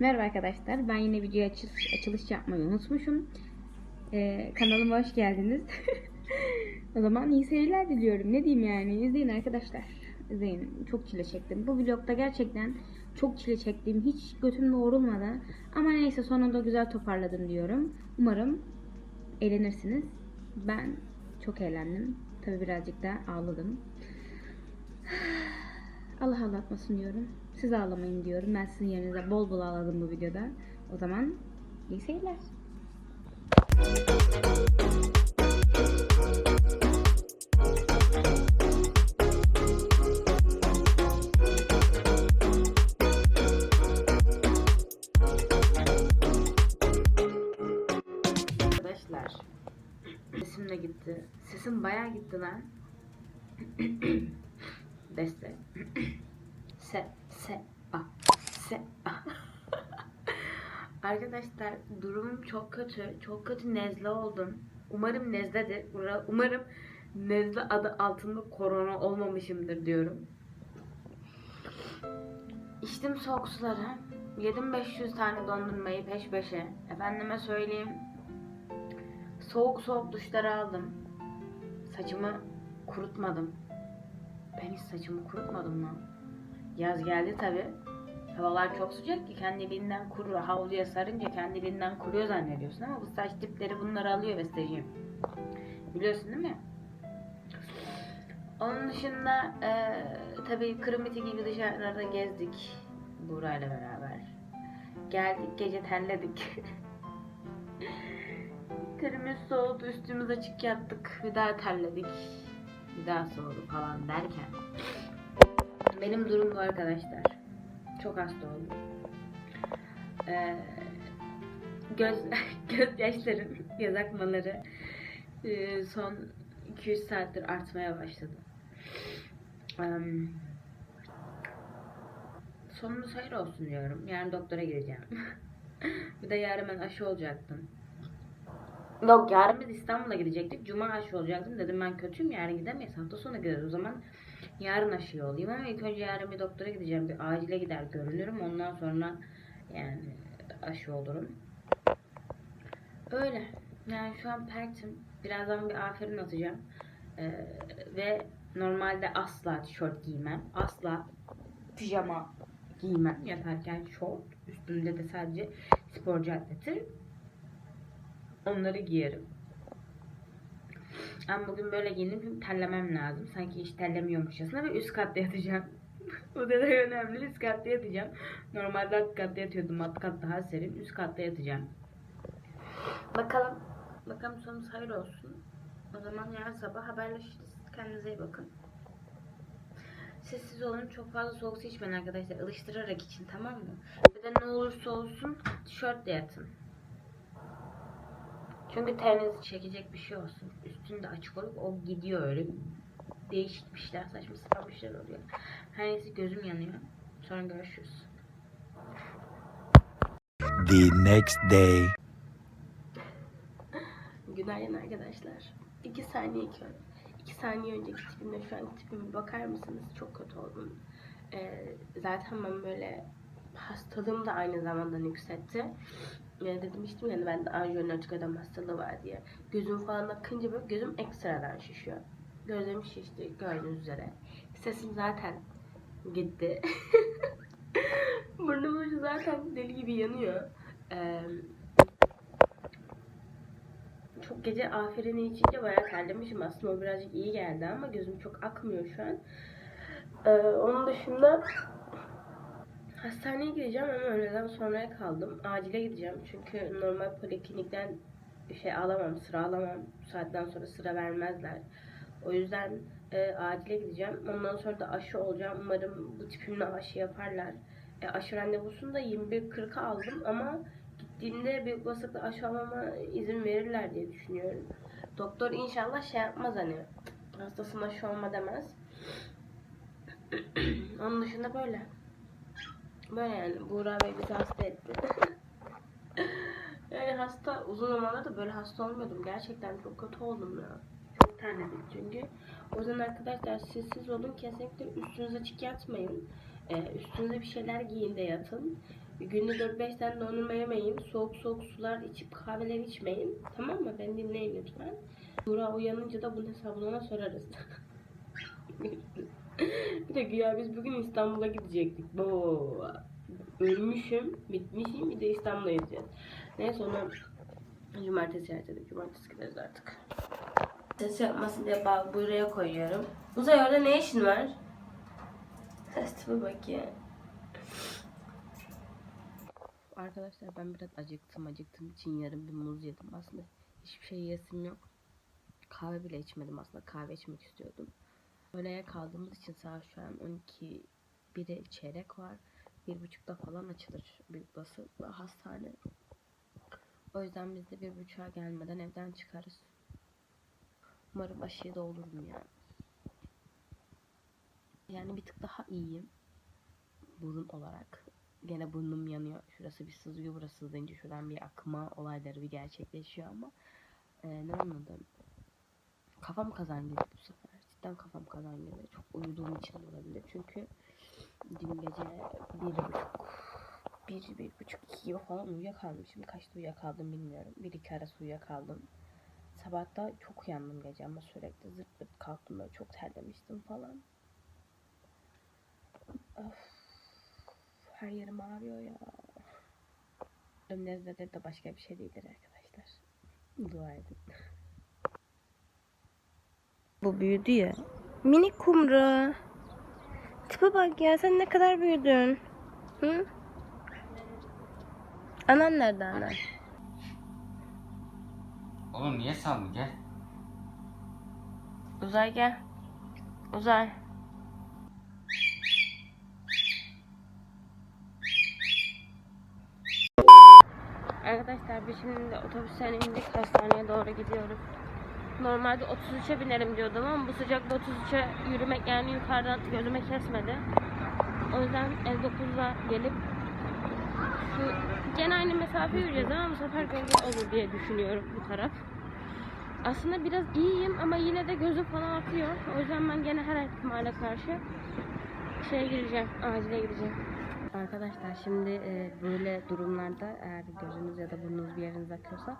Merhaba arkadaşlar. Ben yine video açılış, açılış yapmayı unutmuşum. Ee, kanalıma hoş geldiniz. o zaman iyi seyirler diliyorum. Ne diyeyim yani? İzleyin arkadaşlar. İzleyin. Çok çile çektim. Bu vlogda gerçekten çok çile çektim. Hiç götüm doğrulmadı. Ama neyse sonunda güzel toparladım diyorum. Umarım eğlenirsiniz. Ben çok eğlendim. Tabi birazcık da ağladım. Allah ağlatmasın diyorum. Siz ağlamayın diyorum. Ben sizin yerinize bol bol ağladım bu videoda. O zaman iyi seyirler. Arkadaşlar sesim de gitti. Sesim bayağı gitti lan. Beste. se se a se a. Arkadaşlar durumum çok kötü. Çok kötü nezle oldum. Umarım nezledir. Umarım nezle adı altında korona olmamışımdır diyorum. İçtim soğuk suları. Yedim 500 tane dondurmayı peş peşe. Efendime söyleyeyim. Soğuk soğuk duşlar aldım. Saçımı kurutmadım. Ben hiç saçımı kurutmadım lan. Yaz geldi tabi. Havalar çok sıcak ki kendiliğinden kuruyor. Havluya sarınca kendiliğinden kuruyor zannediyorsun ama bu saç dipleri bunları alıyor Besteciğim. Biliyorsun değil mi? Onun dışında e, tabii kırmiti gibi dışarıda gezdik. Burayla beraber. Geldik gece terledik. Terimiz soğudu üstümüz açık yattık. Bir daha terledik. Bir daha soğudu falan derken. Benim durum bu arkadaşlar. Çok hasta oldum. Ee, göz gözyaşlarım, göz akmaları e, son 200 saattir artmaya başladı. Em, sonumuz hayır olsun diyorum. Yarın doktora gideceğim. bir de yarın ben aşı olacaktım. Yok yarın biz İstanbul'a gidecektik. Cuma aşı olacaktım. Dedim ben kötüyüm yarın gidemeyiz. Hafta sonu gideriz. O zaman yarın aşı olayım ama ilk önce yarın bir doktora gideceğim. Bir acile gider görünürüm. Ondan sonra yani aşı olurum. Öyle. Yani şu an pertim. Birazdan bir aferin atacağım. Ee, ve normalde asla tişört giymem. Asla pijama giymem. Yatarken şort. Üstümde de sadece sporcu atleti. Onları giyerim. Ben bugün böyle giyindim terlemem lazım. Sanki hiç terlemiyormuşçasına ve üst katta yatacağım. Bu detay önemli. Üst katta yatacağım. Normalde alt katta yatıyordum. Alt kat daha serin. Üst katta yatacağım. Bakalım. Bakalım sonumuz hayır olsun. O zaman yarın sabah haberleşiriz. Kendinize iyi bakın. Sessiz olun. Çok fazla soğuk su içmeyin arkadaşlar. Ilıştırarak için tamam mı? Bir de ne olursa olsun tişörtle yatın. Çünkü terinizi çekecek bir şey olsun. Üstünde açık olup o gidiyor öyle. Değişik bir şeyler, saçma sapan bir şeyler oluyor. Her neyse gözüm yanıyor. Sonra görüşürüz. The next day. Günaydın arkadaşlar. 2 saniye iki, iki saniye önceki tipimle şu an tipime bakar mısınız? Çok kötü oldum. Ee, zaten ben böyle hastalığım da aynı zamanda yükseltti. Ee, demiştim yani bende anjiyonetik adam hastalığı var diye. Gözüm falan akınca böyle gözüm ekstradan şişiyor. Gözlerim şişti gördüğünüz üzere. Sesim zaten gitti. Burnum ucu zaten deli gibi yanıyor. Ee, çok gece aferini içince bayağı terlemişim aslında o birazcık iyi geldi ama gözüm çok akmıyor şu an. Ee, onun dışında hastaneye gideceğim ama öğleden sonraya kaldım. Acile gideceğim çünkü normal poliklinikten şey alamam, sıra alamam. Bu saatten sonra sıra vermezler. O yüzden e, acile gideceğim. Ondan sonra da aşı olacağım. Umarım bu tipimle aşı yaparlar. E, aşı randevusunu da 21.40'a aldım ama gittiğinde büyük olasılıkla aşı almama izin verirler diye düşünüyorum. Doktor inşallah şey yapmaz hani hastasına aşı olma demez. Onun dışında böyle. Böyle yani Buğra Bey bizi hasta etti. yani hasta uzun zamandır da böyle hasta olmuyordum. Gerçekten çok kötü oldum ya. Çok terledim çünkü. O yüzden arkadaşlar sessiz olun. Kesinlikle üstünüze açık yatmayın. Ee, üstünüze bir şeyler giyin de yatın. Günde 4-5 tane dondurma yemeyin. Soğuk soğuk sular içip kahveler içmeyin. Tamam mı? Beni dinleyin lütfen. Buğra uyanınca da bunun hesabını ona sorarız. bir de güya biz bugün İstanbul'a gidecektik. Bu ölmüşüm, bitmişim. Bir de İstanbul'a gideceğiz. Neyse onu cumartesi erteledik. Cumartesi gideriz artık. Ses yapmasın diye bak buraya koyuyorum. Uzay orada ne işin var? Tipe bak ya. Arkadaşlar ben biraz acıktım. Acıktığım için yarın bir muz yedim. Aslında hiçbir şey yesim yok. Kahve bile içmedim aslında. Kahve içmek istiyordum. Öğleye kaldığımız için saat şu an 12 biri çeyrek var. Bir buçukta falan açılır büyük basıkla hastane. O yüzden biz de bir buçuğa gelmeden evden çıkarız. Umarım aşıyı da olurum yani. Yani bir tık daha iyiyim. Burun olarak. Gene burnum yanıyor. Şurası bir sızıyor, burası sızlayınca şuradan bir akma olayları bir gerçekleşiyor ama e, ne anladım? Kafam kazan gibi bu sefer. Cidden kafam kazan gibi. Çok uyuduğum için olabilir. Çünkü dün gece bir buçuk, bir, bir buçuk, iki gibi falan uyuyakalmışım. Kaçta uyuyakaldım bilmiyorum. Bir iki arası uyuyakaldım. Sabahta çok uyandım gece ama sürekli zırt zırt kalktım böyle çok terlemiştim falan. Of. Her yerim ağrıyor ya. Önünüzde de başka bir şey değildir arkadaşlar. Dua edin. Bu büyüdü ya. Minik kumru. Tipe bak ya sen ne kadar büyüdün. Hı? Anan nerede anan? Oğlum niye saldın gel. Uzay gel. Uzay. Arkadaşlar biz şimdi otobüsten indik hastaneye doğru gidiyoruz. Normalde 33'e binerim diyordum ama bu sıcakta 33'e yürümek yani yukarıdan gözüme kesmedi. O yüzden 59'la gelip şu gene aynı mesafe yürüyeceğiz ama bu sefer gölge olur diye düşünüyorum bu taraf. Aslında biraz iyiyim ama yine de gözüm falan akıyor. O yüzden ben gene her ihtimale karşı şeye gireceğim, acile gideceğim. Arkadaşlar şimdi e, böyle durumlarda eğer gözünüz ya da burnunuz bir yeriniz akıyorsa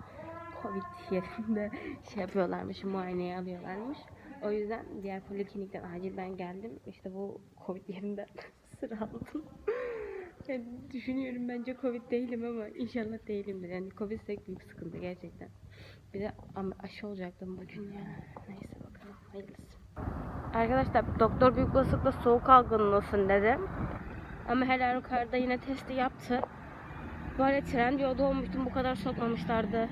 Covid yerinde şey yapıyorlarmış, muayeneye alıyorlarmış. O yüzden diğer poliklinikten acil ben geldim. İşte bu Covid yerinden sıra aldım. Yani düşünüyorum bence Covid değilim ama inşallah değilimdir. Yani Covid ise büyük sıkıntı gerçekten. Bir de aşı olacaktım bugün ya. Neyse bakalım hayırlısı. Arkadaşlar doktor büyük olasılıkla soğuk algınlığısın dedi. Ama helal yukarıda yine testi yaptı. Böyle tren yolda olmuştum bu kadar sokmamışlardı.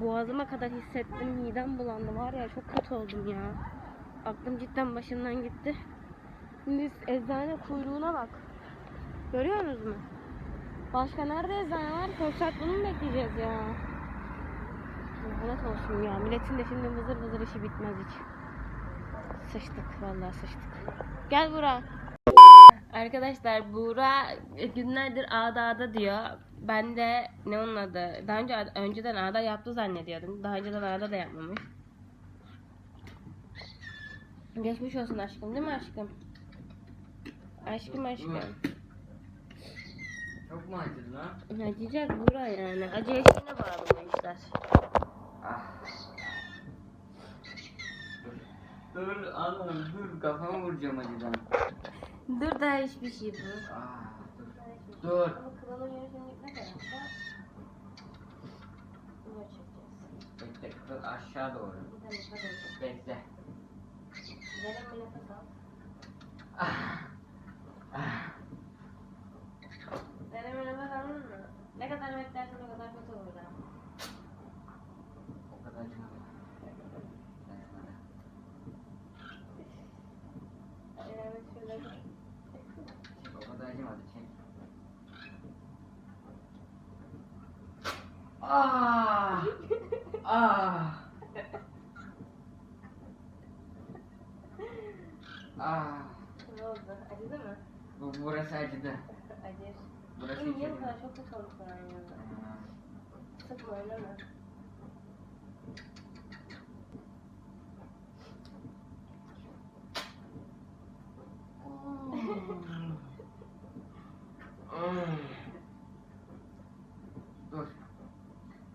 Boğazıma kadar hissettim. Midem bulandı var ya çok kötü oldum ya. Aklım cidden başımdan gitti. Şimdi eczane kuyruğuna bak. Görüyorsunuz mu? Başka nerede eczane var? Saat bunu mu bekleyeceğiz ya? Lanet olsun ya. Milletin de şimdi vızır vızır işi bitmez hiç. Sıçtık vallahi sıçtık. Gel Burak. Arkadaşlar Buğra günlerdir ağda ağda diyor. Ben de ne onun adı? Daha önce önceden ağda yaptı zannediyordum. Daha önceden ağda da yapmamış. Geçmiş olsun aşkım değil mi aşkım? Aşkım aşkım. Çok mu acıdı lan? Acıyacak Buğra yani. Acı eşiğine bağlı bu işler. Ah. Dur. Dur dur kafamı vuracağım acıdan. Dur daha hiçbir şey bu. Dur. Bekle kız aşağı doğru. Bekle. Ah. Ah. Ne kadar beklersen o kadar kötü olur ha. O kadar acımadı. Evet şöyle. Çek o kadar acımadı çek. Ah. Ah. Ah. Ne oldu? Acıdı mı? Bu burası acıdı. Acır. Burası İyi hiç niye bu acımadı. kadar çok oldu sana yanında? Sıkma öyle mi?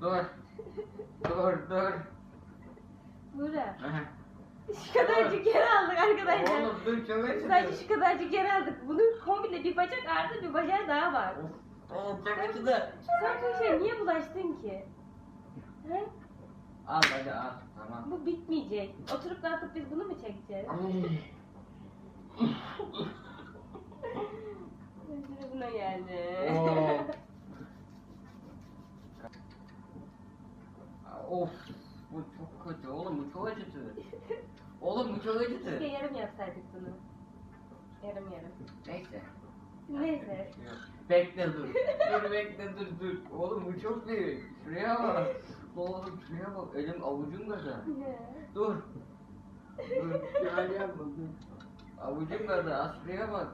Dur. Dur dur. Bura. Şu kadarcık yer aldık arkadaşlar. Oğlum dur çok Sadece şu kadarcık yer aldık. Bunun komple bir bacak artı bir bacağı daha var. Oğlum çok acıdı. Sen bu işe niye bulaştın ki? He? Al hadi al. Tamam. Bu bitmeyecek. Oturup kalkıp biz bunu mu çekeceğiz? Sıra buna geldi. Oo. of. Bu çok kötü oğlum bu çok acıtı. Oğlum bu çok Keşke acıtı. yarım yapsaydık bunu. Yarım yarım. Neyse. Neyse. Bekle dur. dur bekle dur dur. Oğlum bu çok büyük. Şuraya bak. Oğlum şuraya bak. Elim avucum kadar. Dur. Dur. Yani yapma dur. Avucum kadar. Az şuraya bak.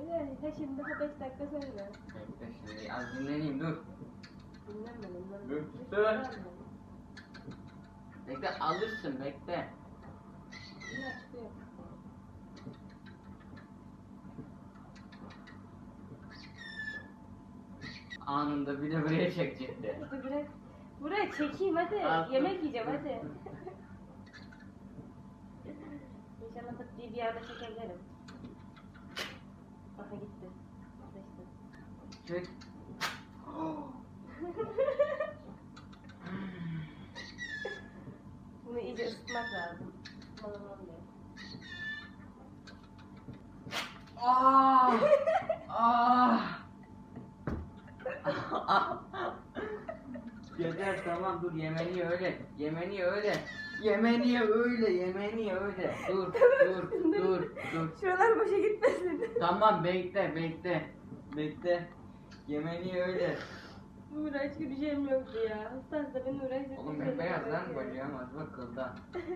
Öyle. Ha şimdi daha 5 dakika sonra. Bekle şurayı. Az dinleneyim dur. Dinlenme dinlenme. Dur, dur. Bekle alırsın bekle. İyi açılıyor. Anında bir de buraya çekecekti. Bırak. Buraya çekeyim hadi. Al. Yemek yiyeceğim hadi. İnşallah pıt diye bir anda çekebilirim. Aha gitti. Seçtim. Çek. Bunu iyice ısıtmak lazım. Isıtmadan olmuyor. Ah! Ah! Yeter tamam dur yemeni öyle. Yemeni öyle. Yemeni öyle, yemeni öyle. Dur, dur, dur, dur. Şuralar boşa gitmesin. Tamam bekle, bekle. Bekle. Yemeni öyle. Bir şeyim yoktu ya. Hasta hasta beni uğraştırdı. Oğlum ben beyaz lan bacağım az bak kılda.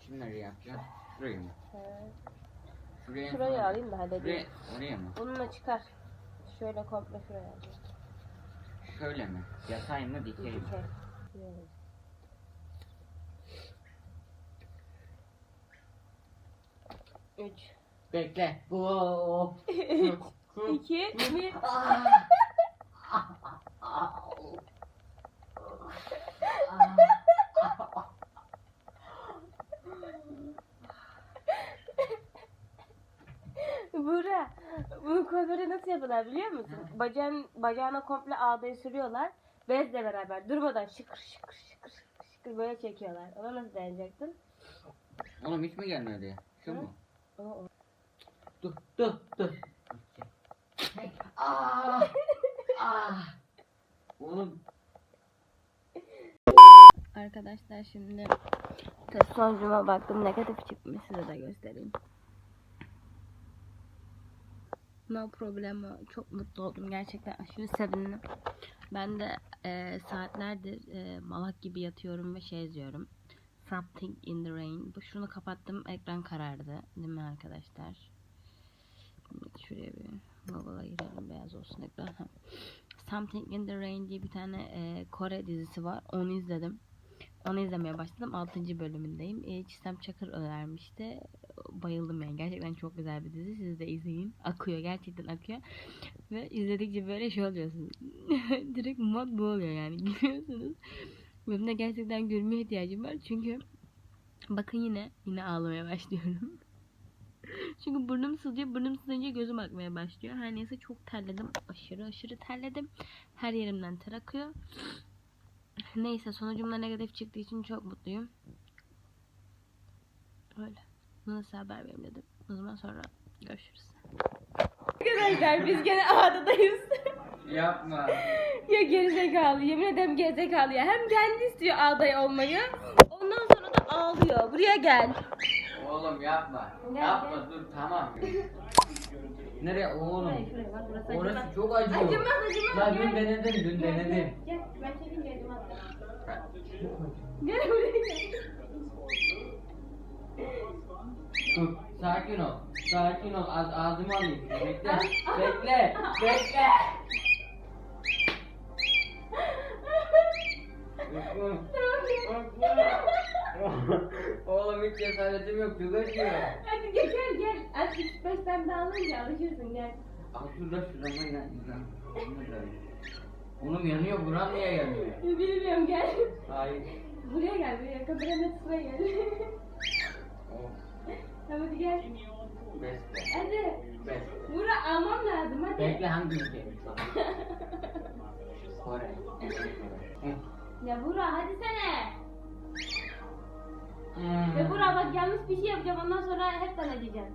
Şimdi nereye yapacağım? Şurayı mı? Şuraya alayım da halledeyim. Oraya mı? Bununla çıkar. Şöyle komple şuraya alacağım. Şöyle mi? Yatay mı dikey mi? Dikey. Üç. Bekle. Üç. İki. Bir. Bura, bunu kuaföre nasıl yapıyorlar biliyor musun? Bacağın, bacağına komple ağdayı sürüyorlar. Bezle beraber durmadan şıkır şıkır şıkır şıkır şıkır böyle çekiyorlar. Ona nasıl dayanyacaktın? Oğlum hiç mi gelmedi? Şu mu? O, o. Dur, dur, dur. Ah! Ah! Oğlum Arkadaşlar şimdi test sonucuma baktım negatif çıkmış size de göstereyim. No problem. Çok mutlu oldum. Gerçekten aşırı sevindim. Ben de e, saatlerdir e, malak gibi yatıyorum ve şey izliyorum. Something in the Rain. Bu şunu kapattım. Ekran karardı. Değil mi arkadaşlar? Şuraya bir Google'a girelim. Beyaz olsun ekran. Something in the Rain diye bir tane e, Kore dizisi var. Onu izledim. Onu izlemeye başladım. 6. bölümündeyim. E, Çisem Çakır önermişti. Bayıldım yani. Gerçekten çok güzel bir dizi. Siz de izleyin. Akıyor. Gerçekten akıyor. Ve izledikçe böyle şey oluyorsunuz. Direkt mod bu oluyor yani. Gülüyorsunuz. Benim de gerçekten gülmeye ihtiyacım var. Çünkü bakın yine yine ağlamaya başlıyorum. Çünkü burnum sızlıyor. Burnum sızınca gözüm akmaya başlıyor. Her neyse çok terledim. Aşırı aşırı terledim. Her yerimden ter akıyor. Neyse sonucumda negatif çıktığı için çok mutluyum. Öyle. Bunu size haber vereyim dedim. O zaman sonra görüşürüz. Arkadaşlar biz gene ağdadayız. yapma. ya gerizekalı yemin ederim gerizekalı ya. Hem kendi istiyor ağday olmayı. Ondan sonra da ağlıyor. Buraya gel. Oğlum yapma. Gel, yapma dur tamam. Nereye oğlum? Şuraya Orası çok acıyor. Acımaz acımaz. Ya gel. dün denedim dün Gel, denedim. Gel, gel. Ben acımaz. Gel buraya gel. Dur sakin ol. Sakin ol. Az ağzımı alayım. Bekle. Bekle. Bekle. Oğlum hiç cesaretim yok. Çok acıyor. Hadi gel gel gel. Sen 3-5 tane daha alınca alışırsın gel. Al şurada şurama ya. İnsan. Oğlum yanıyor. Buram niye yanıyor? Bilmiyorum gel. Hayır. Buraya gel buraya. Kamerana sıraya gel. Oh. Tamam hadi gel. Beste. Hadi. Beste. Bura almam lazım hadi. Bekle hangi ülke? Kore. Hı. Ya Bura hadi sene. Hmm. Ya Bura bak yanlış bir şey yapacağım ondan sonra hep sana diyeceğim.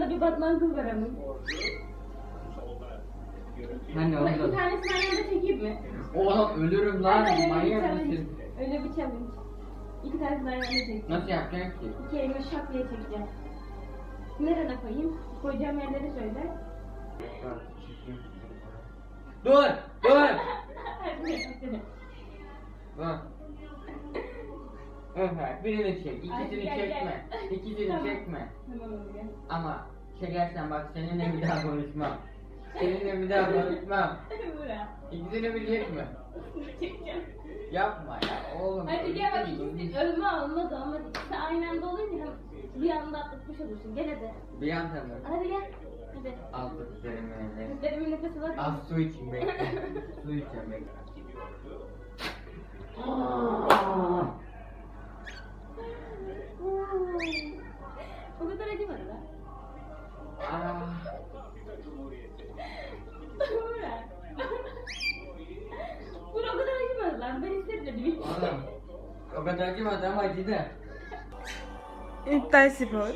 Bacağında bir batman kız var ama. De Bak bir oldu. tanesini aynı anda çekeyim mi? Oğlum ölürüm lan. Hadi öyle bir Manyak challenge. mısın? Öyle bir challenge. İki tanesini aynı anda çekeceğim. Nasıl yapacaksın ki? İki elimi şak diye çekeceğim. Nerede koyayım? Koyacağım yerleri söyle. Dur! Dur! Hadi, hadi. Birini çek, ikisini gel, gel. çekme. İkisini Tamam. çekme. Tamam gel. Ama çekersen bak seninle bir daha konuşmam. Seninle bir daha konuşmam. Bura. İkisini bir çekme. Çekeceğim. Yapma ya oğlum. Hadi gel bak ikisi ölme olmaz olmaz. İkisi aynı anda olunca hem bir anda atlatmış olursun. Gel hadi. Bir an tanı. Hadi gel. Hadi. Al tutlarımı eline. Gözlerimin nefes alır. Az su için bekle. su içeceğim bekle. O kadar acımadı lan. Ah. Bura o kadar acımadı lan. Ben hissetmedim. Oğlum. O kadar acımadı ama acıdı. İptal spor.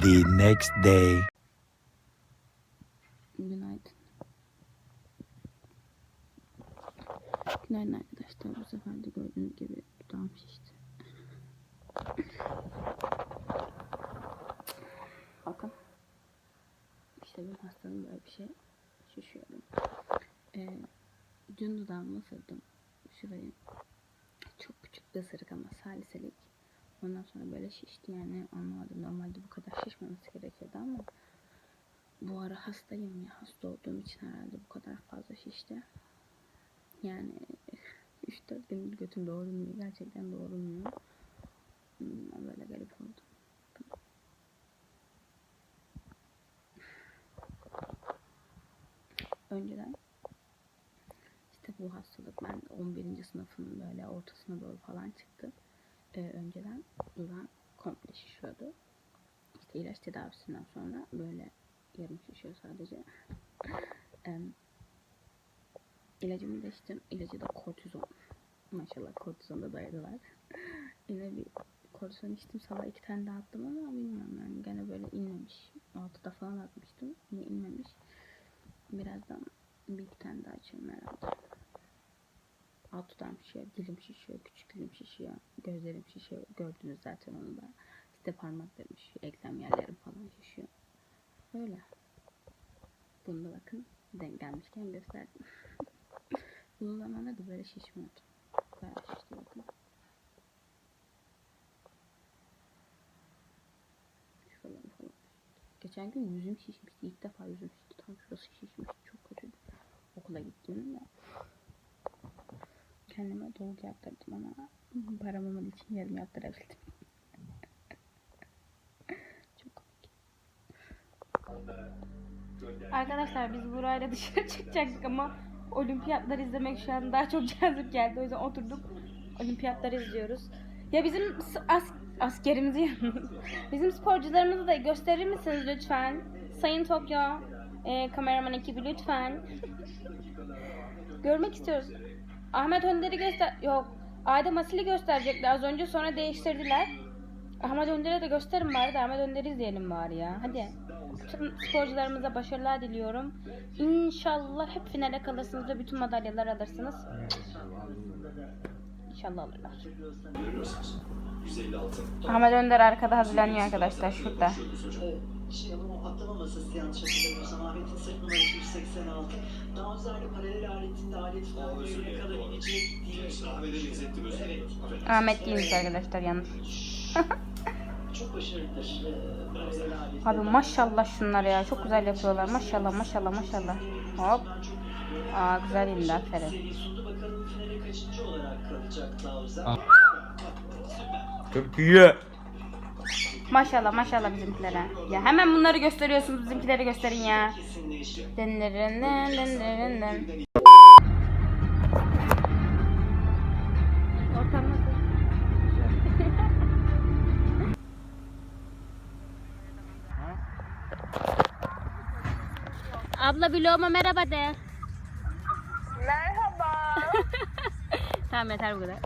The next day. Günaydın. Günaydın arkadaşlar. Bu sefer de gördüğünüz gibi dudağım şişti. Bakın. İşte benim hastalığım böyle bir şey. Şişiyorum. Ee, dün dudağımı ısırdım. Şurayı. Çok küçük bir ısırık ama saliselik. Ondan sonra böyle şişti yani anlamadım. Normalde bu kadar şişmemesi gerekiyordu ama bu ara hastayım ya. Hasta olduğum için herhalde bu kadar fazla şişti. Yani 3-4 gündür götüm doğrulmuyor. Gerçekten doğrulmuyor. Hmm, Böyle garip oldu. Önceden işte bu hastalık ben 11. sınıfın böyle ortasına doğru falan çıktı. Ee, önceden dudağım komple şişiyordu. İşte ilaç tedavisinden sonra böyle yarım şişiyor sadece. Em, ilacımı da içtim. İlacı da kortizon. Maşallah kortizonda dayadılar. Yine bir kortizon içtim. Sabah iki tane daha attım ama bilmiyorum yani gene böyle inmemiş. Altıda falan atmıştım. Yine inmemiş. Birazdan bir iki tane daha açıyorum herhalde. Alt dudağım şişiyor, dilim şişiyor, küçük dilim şişiyor, gözlerim şişiyor. Gördünüz zaten onu da. İşte parmaklarım şişiyor, eklem yerlerim falan şişiyor. Böyle. Bunu da bakın denk gelmişken gösterdim. Uzun zamandır da böyle şişmiyordu. Bakın. Şuralarım falan. Geçen gün yüzüm şişmişti. İlk defa yüzüm şişti. Tam şurası şişmişti. Çok kötüydü. Okula gittim de. Kendime dolgu yaptırdım ama param olmadığı için yarım yaptırabildim. Arkadaşlar biz burayla dışarı çıkacaktık ama olimpiyatları izlemek şu an daha çok cazip geldi. O yüzden oturduk olimpiyatları izliyoruz. Ya bizim as askerimizi. Bizim sporcularımızı da gösterir misiniz lütfen? Sayın Tokyo, e, kameraman ekibi lütfen. Görmek istiyoruz. Ahmet Önder'i göster... Yok. Adem Asil'i gösterecekler az önce sonra değiştirdiler. Ahmet Önder'e de gösterin bari de Ahmet Önder'i izleyelim bari ya. Hadi. Bütün sporcularımıza başarılar diliyorum. İnşallah hep finale kalırsınız ve bütün madalyalar alırsınız. İnşallah alırlar. Görüyorsunuz. 156. Ahmet Önder arkada hazırlanıyor arkadaşlar şurada. Şey ama atlamaması yanlış hatırlamıyorsam Ahmet'in sırt numarası 186. Daha özellikle paralel aletinde alet özür ne kadar inecek diye. Ahmet'e benzettim özür dilerim. Evet. Ahmet değilmiş arkadaşlar yanlış. Çok başarılıdır. Ee. Abi maşallah şunlar ya çok güzel yapıyorlar maşallah maşallah maşallah. Hop. Aa güzel indi aferin. Süper. Türkiye. Maşallah maşallah bizimkilere. Ya hemen bunları gösteriyorsunuz bizimkileri gösterin ya. Kesinleşti. Dınırın Abla vloguma merhaba de. Merhaba. tamam yeter bu kadar.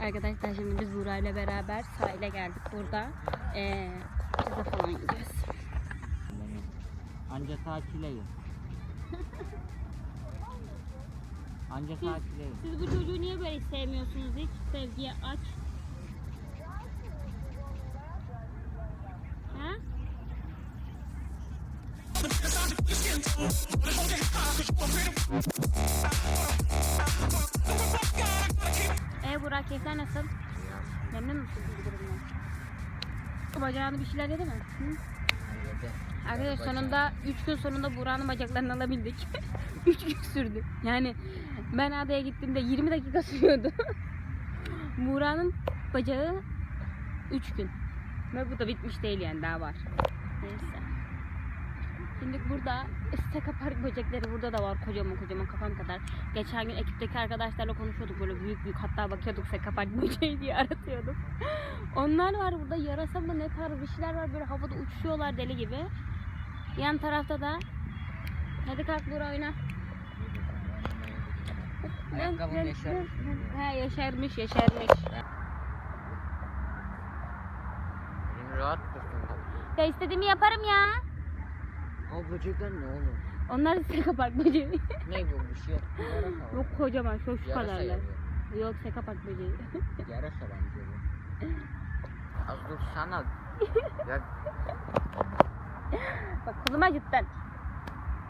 Arkadaşlar şimdi biz Buğra ile beraber sahile geldik burada. Ee, pizza falan yiyeceğiz. Anca tatildeyim. Anca tatildeyim. Siz bu çocuğu niye böyle sevmiyorsunuz hiç? Sevgiye aç. Ha? E Burak keyifler nasıl? Memnun musun bu durumdan? Bacağını bir şeyler yedi mi? Hı? Arkadaşlar sonunda 3 gün sonunda Burak'ın bacaklarını alabildik. 3 gün sürdü. Yani ben adaya gittiğimde 20 dakika sürüyordu. Burak'ın bacağı 3 gün. Ve bu da bitmiş değil yani daha var. Neyse. Şimdi burada Seka Park böcekleri burada da var kocaman kocaman kafam kadar. Geçen gün ekipteki arkadaşlarla konuşuyorduk böyle büyük büyük hatta bakıyorduk Seka Park böceği diye aratıyorduk. Onlar var burada yarasa mı ne tarz bir şeyler var böyle havada uçuşuyorlar deli gibi. Yan tarafta da hadi kalk Burak oyna. Ayakkabım yaşarmış. He yaşarmış yaşarmış. Elim rahat. Ya istediğimi yaparım ya. O böcekler ne oğlum? Onlar Seka Park böceği. Ne bu bir şey? Yarasa. Yok kocaman şu şu Yarasa kadarlar. Yok Seka Park böceği. Yarasa bence bu. Az dursana. ya Bak koluma acıttın.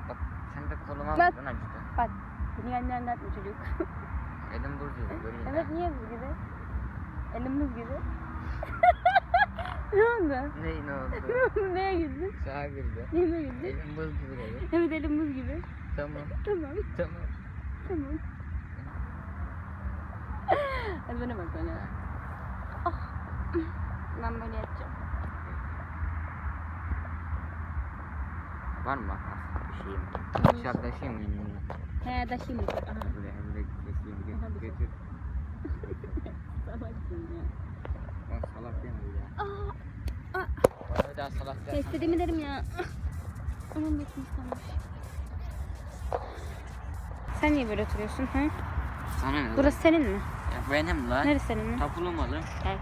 bak sen de koluma Bak. vurdun acıdı. Bak beni benden atma çocuk. Elim buz gibi göreyim. evet niye buz gibi? Elim buz gibi. Ne oldu? Ne ne oldu? Ne oldu? Neye güldün? Sağa girdi. Neye güldün? Elim buz gibi dedi. Evet elim buz gibi. Tamam. Tamam. Tamam. Tamam. Hadi bana bak bana. Ah. Ben böyle yapacağım. Var mı makas? Bir şeyim. Bıçak taşıyayım mı? yanımda? He taşıyayım mı? Aha. Böyle hem de keseyim Aha, götür. götür. Salaksın ya. Bak salak deme ya. Aa. Bana bir daha salak derim ya. Aman bekle istemiş. Sen niye böyle oturuyorsun? He? Sana ne? Burası senin mi? Ya benim lan. Neresi senin mi? Tapulu malı. Gel.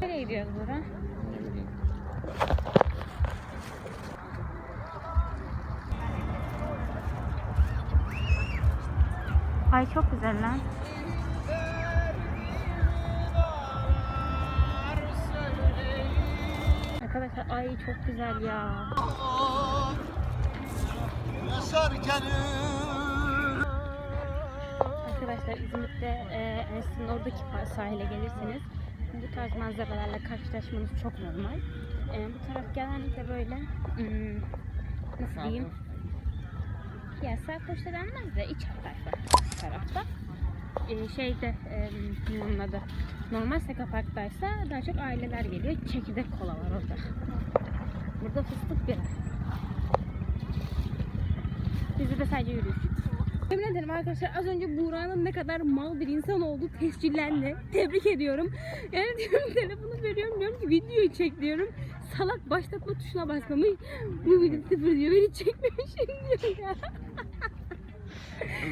Nereye gidiyoruz bileyim. Ay çok güzel lan. Arkadaşlar ay çok güzel ya. Arkadaşlar İzmit'te e, Ersin'in oradaki sahile gelirseniz bu tarz manzaralarla karşılaşmanız çok normal. E, bu taraf genellikle böyle hmm, nasıl diyeyim? Ya sarhoşta denmez de iç tarafa tarafta. Ee, şeyde e, ne onun adı? Normal Seka daha çok aileler geliyor. Çekirdek kola var orada. Burada fıstık bira. Bizde de sadece yürüyüş. Yemin ederim arkadaşlar az önce Buğra'nın ne kadar mal bir insan olduğu tescillendi. Tebrik ediyorum. Yani diyorum telefonu veriyorum diyorum ki videoyu çek diyorum. salak başlatma tuşuna basmamış. Bu video sıfır diyor. Beni çekmemişim diyor ya.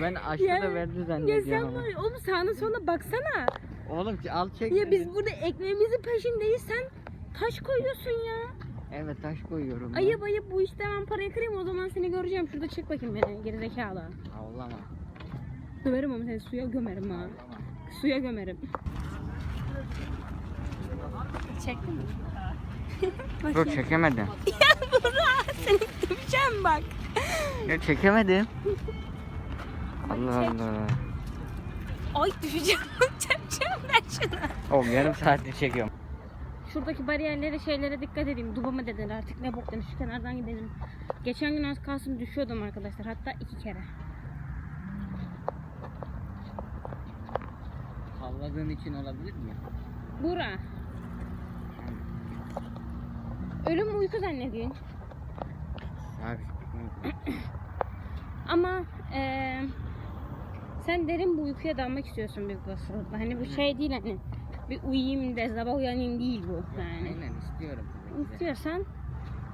Ben açtı Ya- da verdi Ya zannediyorum sen ama. var ya oğlum sağına soluna baksana. Oğlum al çek. Ya biz burada ekmeğimizin peşindeyiz. Sen taş koyuyorsun ya. Evet taş koyuyorum. ben. Ayıp ayıp bu işte ben parayı kırayım o zaman seni göreceğim. Şurada çek bakayım beni gerizekalı. Avlama. Döverim ama seni suya gömerim ha. Suya gömerim. Çektin mi? Dur çekemedim. Burak seni döveceğim bak. Ya çekemedim. Allah çek. Allah. Ay düşeceğim. Çekeceğim ben şunu. Oğlum yarım saattir çekiyorum. Şuradaki bariyerlere şeylere dikkat edeyim. Duba mı dediler artık ne bok. Şu kenardan gidelim. Geçen gün az kalsın düşüyordum arkadaşlar. Hatta iki kere. Havladığın için olabilir mi? Bura. Ölüm uyku zannediyorsun. Abi. Ama eee, sen derin bir uykuya dalmak istiyorsun büyük olasılıkla. Hani bu şey değil hani bir uyuyayım da sabah uyanayım değil bu yani. Aynen istiyorum. İstiyorsan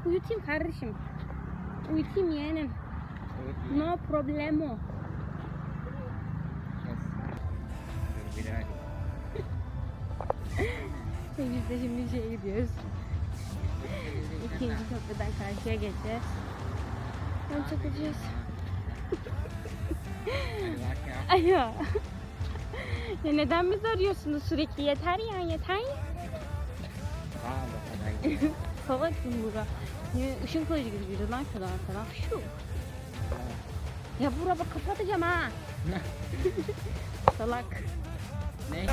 uyutayım kardeşim. Uyutayım yeğenim. No problemo. yes. Biz de şimdi şeye gidiyoruz. İkinci köprüden karşıya geçeceğiz. Tam çakacağız. Ayo. Ya neden bizi arıyorsunuz sürekli? Yeter ya yeter. Kadar. Salaksın Burak. Ya ışın kılıcı gibi yürü lan şuradan arkadan. Şu. Ya Burak bak kapatacağım ha. Salak. Ne?